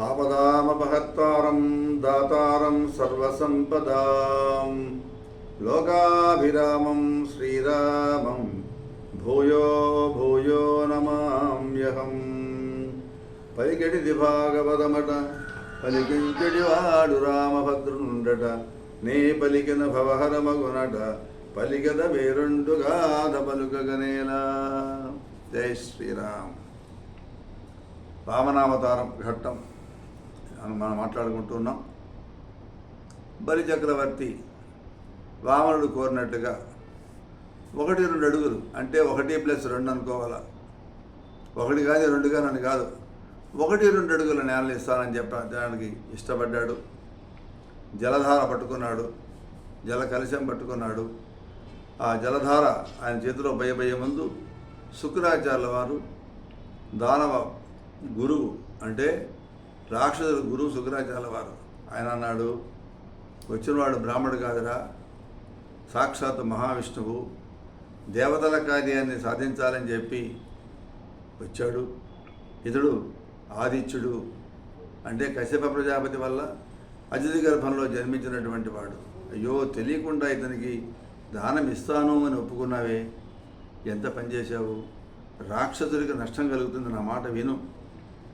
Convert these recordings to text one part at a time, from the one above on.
ఆపదామపహత్తారం దాతారం సర్వసంపదాం లోకాభిరామం శ్రీరామం భూయో భూయో నమామ్యహం పలికెడిది భాగవతమట పలికించడి వాడు రామభద్రుండట నే పలికిన భవహరమగునట పలికద వేరుండుగాధ పలుకగనేలా జై శ్రీరామ్ రామనామతారం ఘట్టం మనం మాట్లాడుకుంటున్నాం. బలి చక్రవర్తి వామనుడు కోరినట్టుగా ఒకటి రెండు అడుగులు అంటే ఒకటి ప్లస్ రెండు అనుకోవాలా? ఒకటి కాదు రెండు కానీ కాదు. ఒకటి రెండు అడుగుల నేలలు ఇస్తానని చెప్పడానికి ఇష్టపడ్డాడు. జలధార పట్టుకున్నాడు. జల కలశం పట్టుకున్నాడు. ఆ జలధార ఆయన చేతిలో భయబయ్యే ముందు శుక్రాచార్యుల వారు దానవ గురువు అంటే రాక్షసుడు గురువు శుక్రాచార్య వారు. ఆయన అన్నాడు వచ్చినవాడు బ్రాహ్మడు కాదురా. సాక్షాత్ మహావిష్ణువు. దేవతల కార్యాన్ని సాధించాలని చెప్పి వచ్చాడు. ఇతడు ఆదిత్యుడు అంటే కశ్యప ప్రజాపతి వల్ల అతిథి గర్భంలో జన్మించినటువంటి వాడు. అయ్యో తెలియకుండా ఇతనికి దానం ఇస్తాను అని ఒప్పుకున్నావే. ఎంత పనిచేశావు రాక్షసుడికి నష్టం కలుగుతుంది నా మాట విను.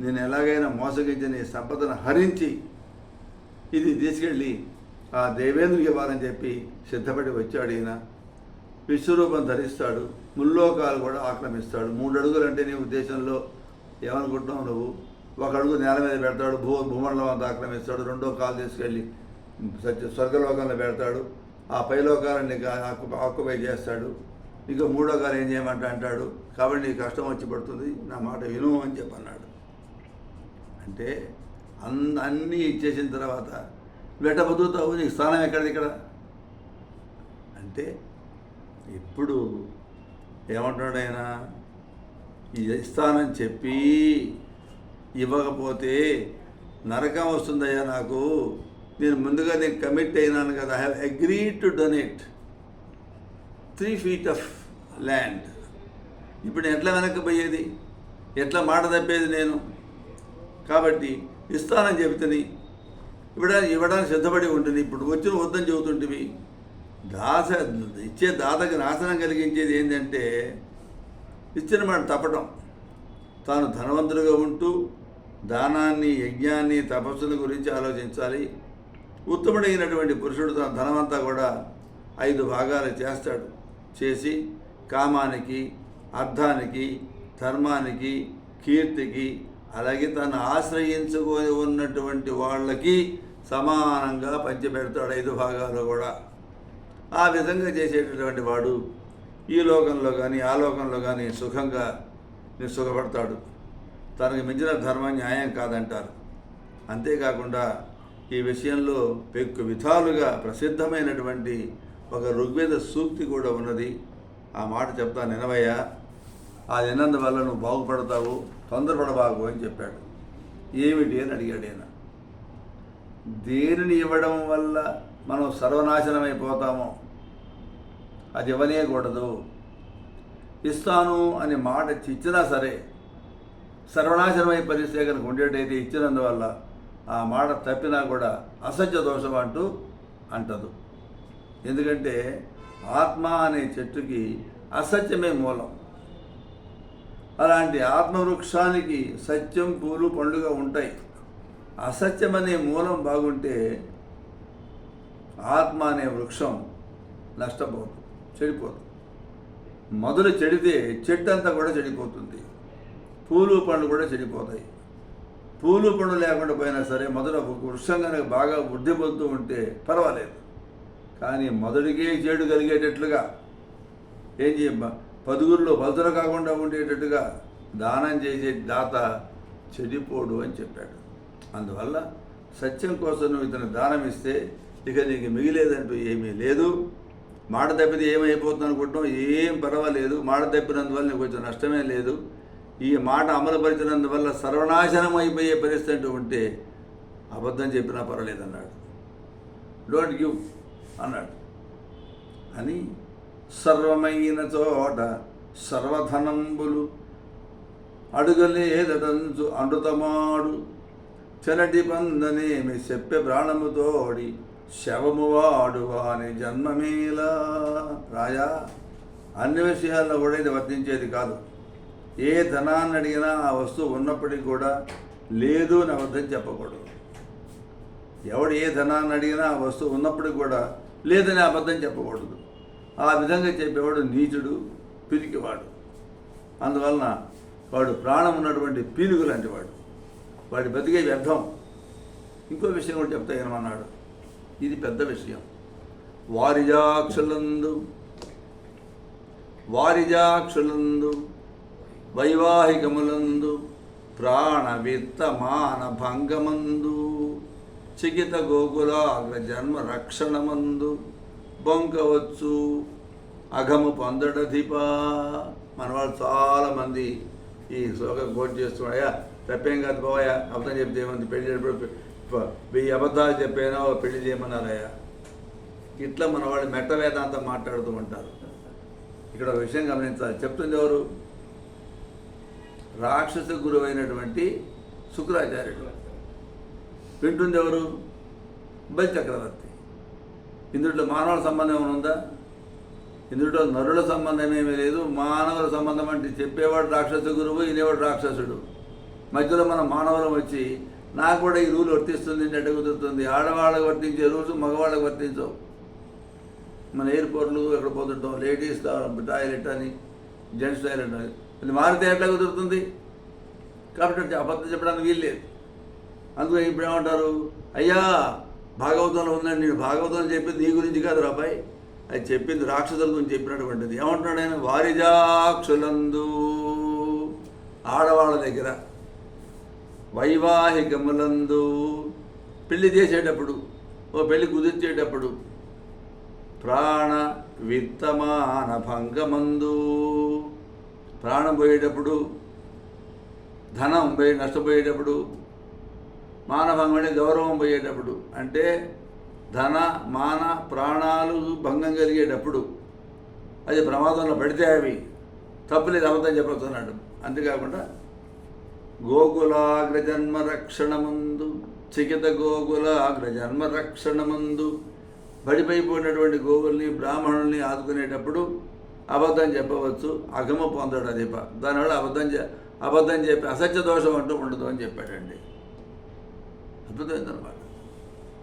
నేను ఎలాగైనా మోసగించి నీ సంపదను హరించి ఇది తీసుకెళ్ళి ఆ దేవేంద్రుడికి ఇవ్వాలని చెప్పి సిద్ధపడి వచ్చాడు ఈయన. విశ్వరూపం ధరిస్తాడు ముల్లోకాలు కూడా ఆక్రమిస్తాడు. మూడు అడుగులు అంటే నీ ఉద్దేశంలో ఏమనుకుంటున్నావు నువ్వు? ఒక అడుగు నేల మీద పెడతాడు భూ భూమండలం అంతా ఆక్రమిస్తాడు రెండో కాలు తీసుకెళ్ళి సత్య స్వర్గలోకంలో పెడతాడు ఆ పైలోకాలన్నీ ఆక్కు ఆక్యుపై చేస్తాడు. ఇక మూడో కాలు ఏం చేయమంటే అంటాడు? కాబట్టి నీకు కష్టం వచ్చి పడుతుంది నా మాట విను అని చెప్పన్నాడు. అంటే అన్ అన్నీ ఇచ్చేసిన తర్వాత వెట బతుకుతావు నీకు స్థానం ఎక్కడిది ఇక్కడ? అంటే ఇప్పుడు ఏమంటున్నాడు ఆయన? ఇస్తానని చెప్పి ఇవ్వకపోతే నరకం వస్తుందయ్యా నాకు. నేను ముందుగా నేను కమిట్ అయినాను కదా. I have agreed to donate three feet of land ఇప్పుడు ఎట్లా వెనక్కి పోయేది? ఎట్లా మాట తప్పేది నేను? కాబట్టి ఇస్తానని చెబుతుంది. ఇవ్వడానికి ఇవ్వడానికి సిద్ధపడి ఉంటుంది. ఇప్పుడు వచ్చిన వద్దని చెబుతుంటివి. దాస ఇచ్చే దాతకి నాశనం కలిగించేది ఏంటంటే ఇచ్చిన మాట తప్పటం తాను ధనవంతుడిగా ఉంటూ దానాన్ని యజ్ఞాన్ని తపస్సుల గురించి ఆలోచించాలి. ఉత్తముడైనటువంటి పురుషుడు తన ధనమంతా కూడా ఐదు భాగాలు చేస్తాడు. చేసి కామానికి అర్థానికి ధర్మానికి కీర్తికి అలాగే తను ఆశ్రయించుకొని ఉన్నటువంటి వాళ్ళకి సమానంగా పంచిపెడతాడు ఐదు భాగాలు కూడా. ఆ విధంగా చేసేటటువంటి వాడు ఈ లోకంలో కానీ ఆ లోకంలో కానీ సుఖంగా సుఖపడతాడు తనకు మించిన ధర్మం న్యాయం కాదంటారు. అంతేకాకుండా ఈ విషయంలో పెక్కు విధాలుగా ప్రసిద్ధమైనటువంటి ఒక ఋగ్వేద సూక్తి కూడా ఉన్నది. ఆ మాట చెప్తాను నినవయ్యా అది విన్నందువల్ల నువ్వు బాగుపడతావు తొందరపడబాకు అని చెప్పాడు. ఏమిటి అని అడిగాడు ఆయన దేనిని ఇవ్వడం వల్ల మనం సర్వనాశనం అయిపోతామో అది ఇవ్వనేయకూడదు ఇస్తాను అనే మాట ఇచ్చినా సరే సర్వనాశనమై పరిస్థితి కనుక ఉండేటైతే ఇచ్చినందువల్ల ఆ మాట తప్పినా కూడా అసత్య దోషం అంటూ అంటదు. ఎందుకంటే ఆత్మ అనే చెట్టుకి అసత్యమే మూలం. అలాంటి ఆత్మవృక్షానికి సత్యం పూలు పండుగ ఉంటాయి. అసత్యం అనే మూలం బాగుంటే ఆత్మ అనే వృక్షం నష్టపోదు చెడిపోదు. మొదలు చెడితే చెట్టు అంతా కూడా చెడిపోతుంది. పూలు పండ్లు కూడా చెడిపోతాయి. పూలు పండు లేకుండా పోయినా సరే మొదట ఒక వృక్షం కనుక బాగా వృద్ధి పొందుతూ ఉంటే పర్వాలేదు. కానీ మొదటికే చెడు కలిగేటట్లుగా ఏం చేయ పదుగురిలో పలుతలు కాకుండా ఉండేటట్టుగా దానం చేసే దాత చెడిపోడు అని చెప్పాడు. అందువల్ల సత్యం కోసం నువ్వు ఇతను దానం ఇస్తే ఇక నీకు మిగిలేదంటూ ఏమీ లేదు. మాట తప్పితే ఏమైపోతుంది అనుకుంటున్నావు? ఏం పర్వాలేదు. మాట తప్పినందువల్ల నీకు కొంచెం నష్టమే లేదు. ఈ మాట అమలుపరిచినందువల్ల సర్వనాశనం అయిపోయే పరిస్థితి అంటూ ఉంటే అబద్ధం చెప్పినా పర్వాలేదు అన్నాడు డోంట్ గివ్ అన్నాడు. అని సర్వమైన చోట సర్వధనంబులు. అడుగలేదటంచు అండుతమాడు చెలటి పందనేమి చెప్పే ప్రాణముతోడి శవము వాడు అని జన్మమేలా. రాజా అన్ని విషయాల్లో కూడా ఇది వర్తించేది కాదు. ఏ ధనాన్ని అడిగినా ఆ వస్తువు ఉన్నప్పటికీ కూడా లేదు అని అబద్ధం చెప్పకూడదు. ఎవడు ఏ ధనాన్ని అడిగినా ఆ వస్తువు ఉన్నప్పటికీ కూడా లేదని అబద్ధం చెప్పకూడదు. ఆ విధంగా చెప్పేవాడు నీచుడు పిరికివాడు. అందువలన వాడు ప్రాణం ఉన్నటువంటి పీలుగు లాంటి వాడు. వాడి బతికే వ్యర్థం. ఇంకో విషయం కూడా చెప్తా ఏమన్నాడు? ఇది పెద్ద విషయం. వారిజాక్షులందు వారిజాక్షులందు వైవాహికములందు ప్రాణ విత్త మాన భంగమందు చికిత గోకులాగ్ర జన్మ రక్షణమందు బొంకవచ్చు అఘము పొందడ దీపా మనవాళ్ళు చాలామంది ఈ శ్లోకం కోట్ చేస్తున్నాయా తప్పేం కాదు పోవయా అబద్ధం చెప్తే ఏమంది? పెళ్ళి చేసేటప్పుడు వెయ్యి అబద్ధాలు చెప్పేనా పెళ్ళి చేయమన్నారయ్యా. ఇట్లా మన వాళ్ళు మెట్ట వేదాంతం మాట్లాడుతూ ఉంటారు. ఇక్కడ ఒక విషయం గమనించాలి. చెప్తుంది ఎవరు? రాక్షస గురువు అయినటువంటి శుక్రాచార్యుడు. వింటుంది ఎవరు? బలి చక్రవర్తి. ఇందులో మానవుల సంబంధం ఏమైనా ఉందా? ఇందులో నరుల సంబంధం ఏమీ లేదు. మానవుల సంబంధం అంటే చెప్పేవాడు రాక్షస గురువు ఇనేవాడు రాక్షసుడు. మధ్యలో మన మానవులం వచ్చి నాకు కూడా ఈ రూల్ వర్తిస్తుంది అంటే కుదురుతుంది. ఆడవాళ్ళకి వర్తించే రూల్స్ మగవాళ్ళకి వర్తించవు. మన ఎయిర్పోర్ట్లు ఎక్కడ పోతుంటాం? లేడీస్ టాయిలెట్ అని జెంట్స్ టాయిలెట్ అని. అది మారితే ఎట్లా కుదురుతుంది? కాబట్టి అబద్ధం చెప్పడానికి వీల్లేదు అందుకని ఇప్పుడు ఏమంటారు? అయ్యా భాగవతంలో ఉందండి నేను భాగవతం చెప్పింది నీ గురించి కాదు రాబాయ్ అది చెప్పింది రాక్షసుల గురించి చెప్పినటువంటిది. ఏమంటున్నాడు ఆయన? వారిజాక్షులందు ఆడవాళ్ళ దగ్గర వైవాహికములందు పెళ్ళి చేసేటప్పుడు ఓ పెళ్ళి కుదిర్చేటప్పుడు ప్రాణ విత్తమాన భంగమందు ప్రాణం పోయేటప్పుడు ధనం పోయి నష్టపోయేటప్పుడు మానభంగం అంటే గౌరవం పోయేటప్పుడు అంటే ధన మాన ప్రాణాలు భంగం కలిగేటప్పుడు అది ప్రమాదంలో పడితే అవి తప్పులేదు అబద్ధం చెప్పుతున్నాడు అంతేకాకుండా గోకులాగ్రజన్మ రక్షణ రక్షణమందు చికిత గోకులాగ్ర జన్మ రక్షణమందు బడిపైపోయినటువంటి గోవుల్ని బ్రాహ్మణుల్ని ఆదుకునేటప్పుడు అబద్ధం చెప్పవచ్చు అగమ పొందాడు అధిప. దానివల్ల అబద్ధం అబద్ధం చెప్పి అసత్య దోషం అంటూ ఉండదు అని చెప్పాడండి. అద్భుతమైందనమాట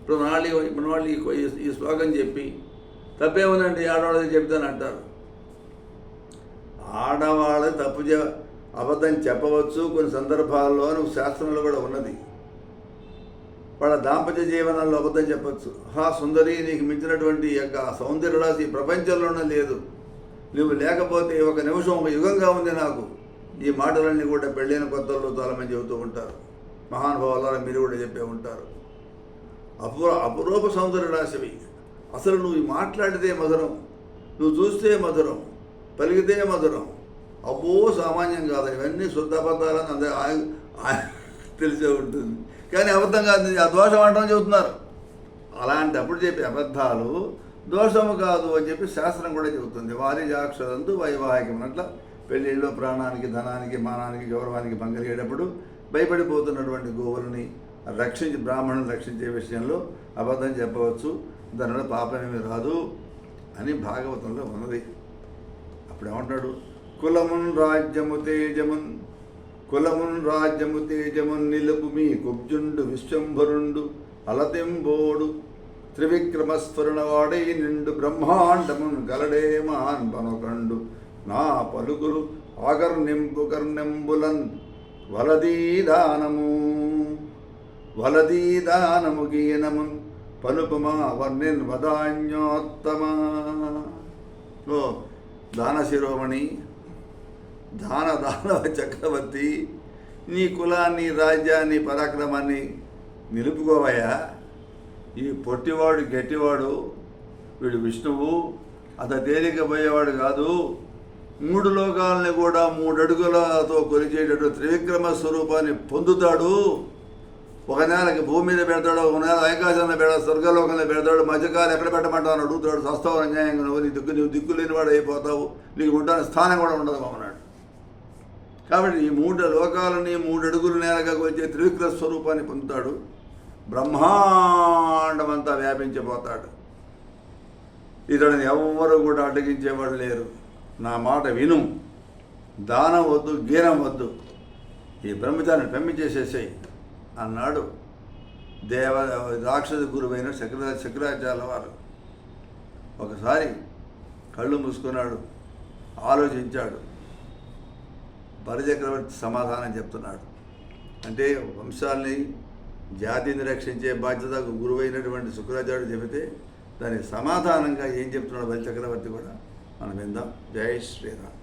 ఇప్పుడు మనవాళ్ళు మనవాళ్ళు ఈ- వాళ్ళు ఈ- శ్లోకం చెప్పి తప్పేముందండి ఆడవాళ్ళకి చెప్తాను అంటారు. ఆడవాళ్ళ తప్పు చే అబద్ధం చెప్పవచ్చు కొన్ని సందర్భాల్లో శాస్త్రంలో కూడా ఉన్నది. వాళ్ళ దాంపత్య జీవనంలో అబద్ధం చెప్పచ్చు. హా సుందరి నీకు మించినటువంటి యొక్క సౌందర్యరాశి ఈ ప్రపంచంలోనే లేదు. నువ్వు లేకపోతే ఒక నిమిషం ఒక యుగంగా ఉంది నాకు. ఈ మాటలన్నీ కూడా పెళ్ళైన కొత్తల్లో చాలామంది చెబుతూ ఉంటారు. మహానుభావాల మీరు కూడా చెప్పే ఉంటారు. అపూర్వ అపురూప సౌందర్య రాశివి అసలు నువ్వు మాట్లాడితే మధురం నువ్వు చూస్తే మధురం పలికితే మధురం. అబ్బో సామాన్యం కాదు ఇవన్నీ శుద్ధ అబద్ధాలని అందరూ తెలిసే ఉంటుంది. కానీ అబద్ధం కాదు ఆ దోషం అంటాం చెబుతున్నారు. అలాంటప్పుడు చెప్పే అబద్ధాలు దోషము కాదు అని చెప్పి శాస్త్రం కూడా చెబుతుంది. వారి జాక్షరంతు వైవాహికం అట్లా పెళ్ళిళ్ళు ప్రాణానికి ధనానికి మానానికి గౌరవానికి పంగలిగేటప్పుడు భయపడిపోతున్నటువంటి గోవులని రక్షించి బ్రాహ్మణుని రక్షించే విషయంలో అబద్ధం చెప్పవచ్చు. దానివల్ల పాపమేమి రాదు అని భాగవతంలో ఉన్నది. అప్పుడు ఏమంటాడు కులమున్ రాజ్యము తేజమున్ కులమున్ రాజ్యము తేజమున్ నిలుపు మీ కుబ్జుండు విశ్వంభరుండు అలతింబోడు. త్రివిక్రమస్ఫురణవాడై నిండు బ్రహ్మాండమున్ గలడే మాన్ పనుకండు నా పలుకులు ఆగర్నింపు కర్ణెంబులన్ వలదీదానము. వలదీదానము గీయనము. పలుపుమా వర్ణిన్ వదాన్యోత్తమా ఓ దాన శిరోమణి దాన దానవ చక్రవర్తి నీ కులాన్ని రాజ్యాన్ని పరాక్రమాన్ని నిలుపుకోవయ్యా. ఈ పొట్టివాడు గట్టివాడు వీడు విష్ణువు అత తేలిక పోయేవాడు కాదు. మూడు లోకాలని కూడా మూడు అడుగులతో కొలిచేటట్టు త్రివిక్రమ స్వరూపాన్ని పొందుతాడు. ఒక నెలకి భూమి మీద పెడతాడు ఒక నెల ఆకాశంలో పెడతాడు స్వర్గలోకంలో పెడతాడు మధ్యకాలం ఎక్కడ పెట్టమంటావు అడుగుతాడు. సస్తావు అన్యాయంగా నువ్వు నీ దిక్కు నువ్వు దిక్కు లేనివాడు అయిపోతావు. నీకు ఉండడానికి స్థానం కూడా ఉండదు అన్నాడు కాబట్టి ఈ మూడు లోకాలని మూడు అడుగులు నేలగా వచ్చే త్రివిక్ర స్వరూపాన్ని పొందుతాడు. బ్రహ్మాండమంతా వ్యాపించిపోతాడు. ఇతడిని ఎవ్వరూ కూడా అడ్డగించేవాడు లేరు. నా మాట విను. దానం వద్దు గీనం వద్దు. ఈ బ్రహ్మచారిని పెంపించేసేసేయి అన్నాడు దేవ రాక్షస గురువైన శంకర శంకరాచార్య వారు. ఒకసారి కళ్ళు మూసుకున్నాడు ఆలోచించాడు. బలిచక్రవర్తి సమాధానం చెప్తున్నాడు. అంటే వంశాల్ని జాతిని రక్షించే బాధ్యత గురువైనటువంటి శుక్రాచార్యుడు చెబితే దానికి సమాధానంగా ఏం చెప్తున్నాడు బలిచక్రవర్తి కూడా? మనం విందాం. జై శ్రీరామ్